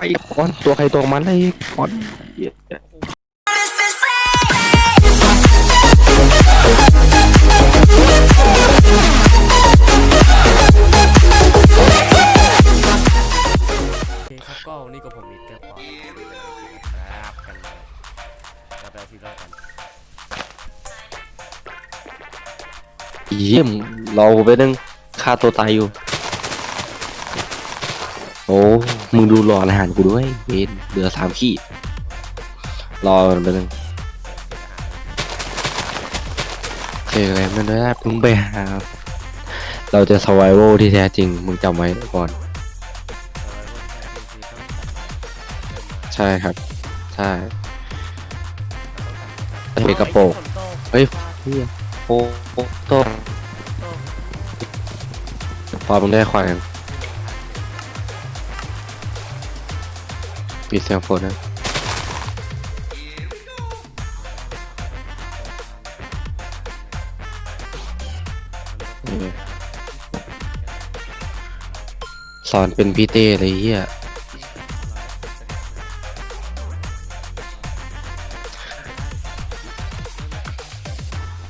ไอ้ก้อนตัวใครตัวมันไอ้ก้อนเหี้ยโอเคครับก็วันนี้กับผมมิดแกปอนนะครับกันเลยเราไปเอาที่รอดกันเยี่ยมรอกูไปนึงฆ่าตัวตายอยู่ โอ้ มึงดูรออาหารกูด้วยเวนเหลือสามขีดรอมันไปนึงเจออะไรไม่ได้มึงไปหา เราจะ survival ที่แท้จริง มึงจำไว้ก่อน ใช่ครับ ใช่เฮกระโปงเฮ้ยเฮียโอ้โอ้โตพอมึงได้ควายกัน ปิดเสียงฝนนะสอนเป็นพี่เต้เลยเฮีย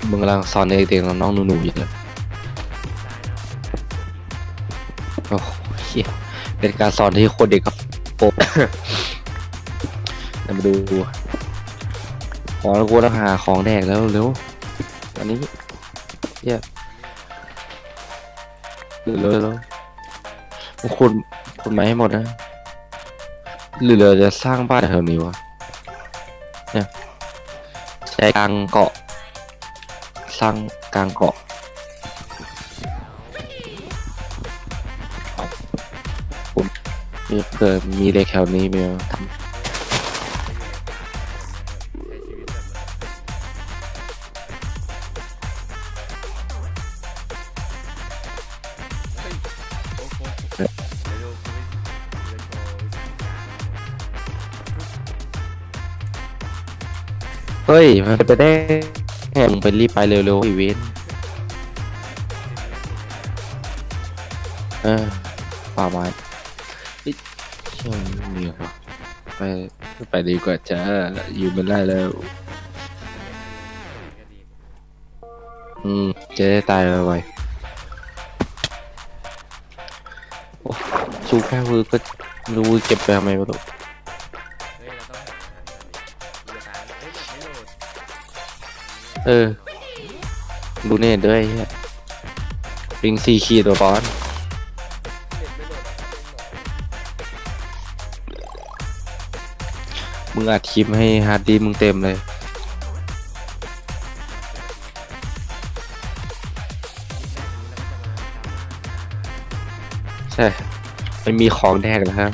มึงกำลังสอนเด็กๆน้องๆหนูๆอยู่เลยโอ้โหเฮียเป็นการสอนที่โคตรเด็กกับโปะเดี๋ยวมาดูขอแล้วกูต้องหาของแดกแล้วเร็วอันนี้เฮียเร็วเร็วๆมึงคุณคุณมาให้หมดนะหรือเราจะสร้างบ้านแถวนี้วะเนี่ยใจกลางเกาะ สร้างกลางเกาะผมนี่เผื่อมีเด็กแถวนี้มีทเเฮ้ยมันไปได้แห่งไปรีบไปเร็วๆอีเวนเออป่าไม้เฮ้ยเชื่อมันมีเหรอไปไปดีกว่าจ้าอยู่ไม่ได้แล้ว อืมจะได้ตายไวๆโอ้ชูแค่มือก็รู้เก็บไปทำไมไม่รู้ เออ ดูเน็ตด้วยลิงสี่ขีดตัวบอลดอะเล่นมึงอัดคลิปให้ฮาร์ดดีมึงเต็มเลย ใช่ไม่มีของแดกนะครับ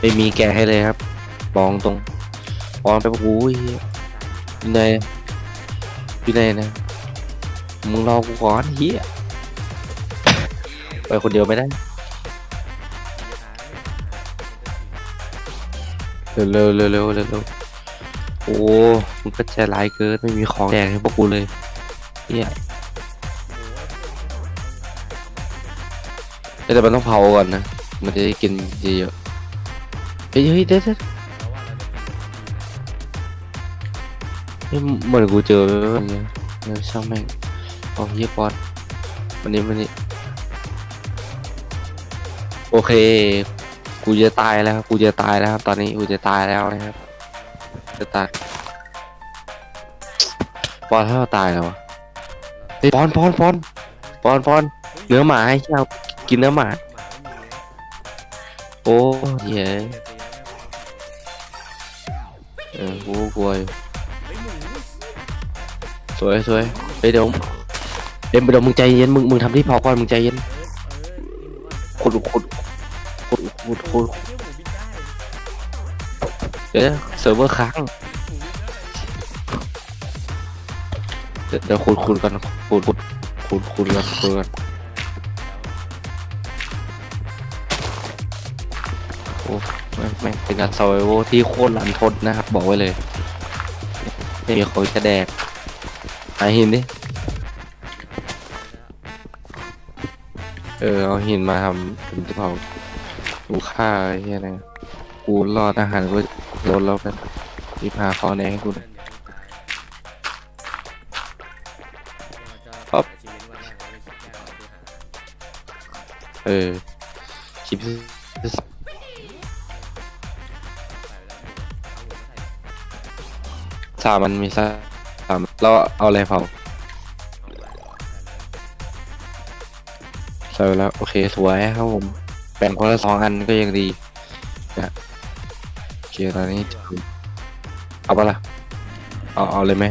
ไม่มีแกให้เลยครับบองตรงบองไปปะกูเฮียอยู่ไหน อยู่ไหนนะ มึงรอกูก่อนเฮียไปคนเดียวไม่ได้ เร็วเร็วเร็วเร็วเร็วเร็วโอ้ มึงก็ใจร้ายเกิน ไม่มีของแดกให้พวกกูเลยเฮียเอ้ยแต่มันต้องเผาก่อนนะ มันจะได้กินเยอะๆเฮ้ยเฮ้ยเด็ด เด็ดเฮ้ยเหมือนกูเจอแบบเนี้ยเออช่างแม่งเอาเฮียปอนวันนี้วันนี้ โอเค กูจะตายแล้วครับ กูจะตายแล้วครับ ตอนนี้กูจะตายแล้วนะครับ จะตาย ปอนถ้าเราตายแล้ววะเฮ้ยปอนปอนปอนปอนปอนเนื้อหมาให้เรากินเนื้อหมา โอ้เหี้ยเออกูก็กลัวอยู่ สวยสวยเฮ้ยเดี๋ยวเดี๋ยวเดี๋ยวมึงใจเย็นมึงมึงทำที่พอก่อนมึงใจเย็นขุดขุดขุดขุดขุดเดี๋ยวเซิร์ฟเวอร์ค้างเดี๋ยวขุดขุดกันขุดขุดขุดขุดกันขุดกันโอ้แม่งแม่เป็นการซอยโวที่โคตรลันทดนะครับบอกไว้เลยม่มีเขาจะแดก หาหินดิ เออ เอาหินมาทำเป็นที่เผาดูค่าไอ้เหี้ยนะกูรอดอาหารกูลดแล้วกันรีบหาของแดงให้กูหน่อยเดี๋ยวเพิ่งตายเดี๋ยวเราจะครับชีวิตวันแรกเราไม่คิดแรกเราคือหาเออคลิปที่ใส่แล้วเอาหัวมาใส่สามมันมีสัก สามเราเอาอะไรเผาเอาใส่แล้วใส่ไปแล้วโอเคสวยครับผมแบ่งคนละสองอันก็ยังดีนะโอเคตอนนี้เอาปะล่ะเอาเอาเลยไหม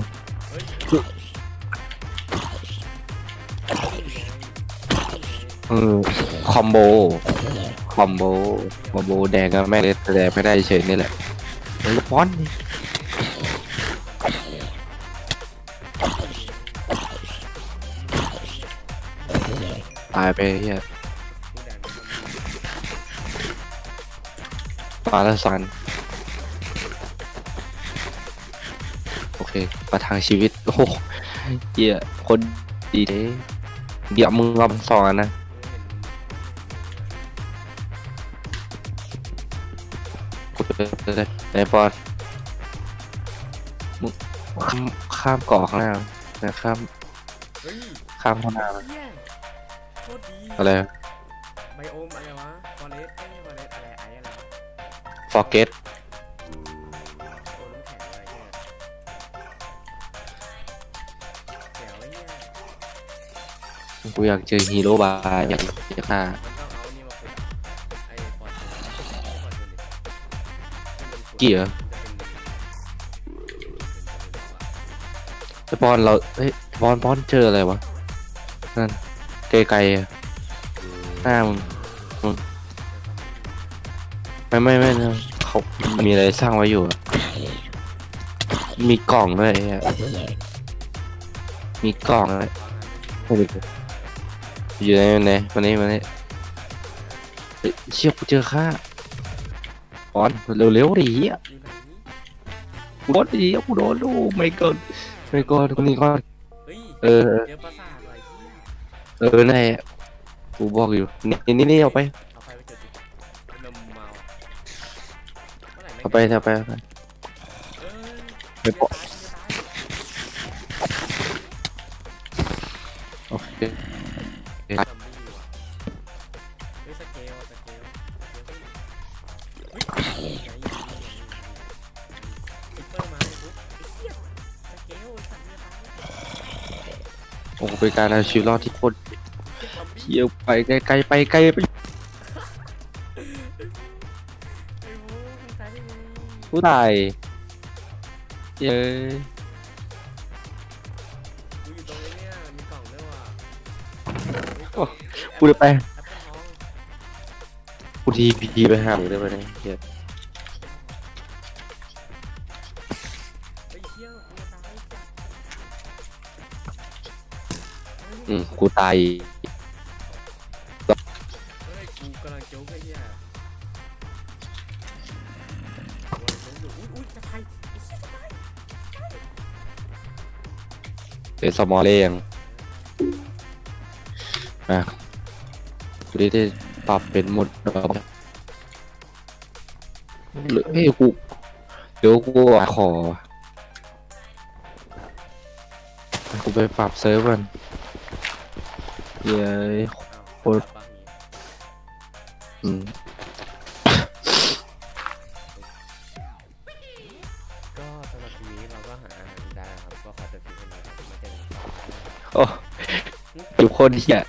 เฮ้ยอืมคอมโบคอมโบคอมโบแดงกับแม่เลยแต่แดงไม่ได้เฉยนี่แหละเฮ้ยป้อนนี่ ตายไปเฮียผู้แดงมันทำปลาละสันโอเค ประทังชีวิต โอ้โหเหี้ยคนดีเด้เดี๋ยวมึงเอาสองอันนะกูจะได้ไอ้บอลมึงข้ามข้ามเกาะข้างหน้านะข้าม เฮ้ยข้ามข้างหน้า เหี้ย คตรดีอะไรไบโอมอะไรวะฟอเรสต์เอ้ยฟอเรสต์อะไรไอ้อะไรวะ forget โอ้น้ำแข็งอะไรเงี้ยเดี๋ยวไอ้เหี้ยกูอยากเจอฮีโร่บายอยากจะฆ่ามันต้องเอานี่มาคุยไอ้ฟอร์จูนไอ้ฟอร์จูนดิเกียร์จะเป็นไอ้บอลเราเฮ้ยบอลบอลเจออะไรวะนั่น ไกลๆอะหน้ามึงไม่ไม่ไม่นะเขามีอะไรสร้างไว้อยู่อะมีกล่องด้วยไอ้เหี้ยมีกล่องด้วยไม่รู้อยู่ไหนอยู่ไหนวันนี้วันนี้เฮ้ยเชี่ยกูเจอค่าบอลเร็วๆดิเหี้ยอยู่ไหนกูโดนดิกูโดนดูไม่เกินไม่เกินคนนี้ก็เฮ้ยเออ เจอปราสาทอะไรเหี้ย เออแน่กูบอกอยู่ นี่นี่นี่เอาไป เอาไปไปเจอดิไอ้แมวเมาเมื่อไหร่แม่งเอาไปเอาไปเอาไป เอ้ยไม่จะปะตายจะตายโอเคซอมบี้ว่ะเฮ้ยสเกลสเกลสเกลเฮ้ยเฮ้ยไงซิปเปอร์มาไอ้บุ๊คไอ้เหี้ยสเกลไอ้สัตว์เนี่ยตาย โอ้โหเป็นการเอาชีวิตรอดที่โคตรซอมบี้ เที่ยวไปไกลไกลไปไกลไปไอ้บุ๊คมึงตายได้ไงกูตายเย้ยกูอยู่ตรงนี้เนี่ยมีกล่องด้วยว่ะกูจะไปแอปเปิ้ลทองกูทีพีไปหามึงได้ไหมเนี่ยเหี้ยไอ้เหี้ยกูจะตายจ้ะอืมกูตาย เดสมอลเรียงอะกูได้ได้ปรับเป็นหมดแล้วหรือเฮ้ยกูเดี๋ยวกูขอกูไปปรับเซิร์ฟกันเย้ยอ้าวโคตรอืม กันต่อไปนะครับโอ้ทุกคนเหี้ย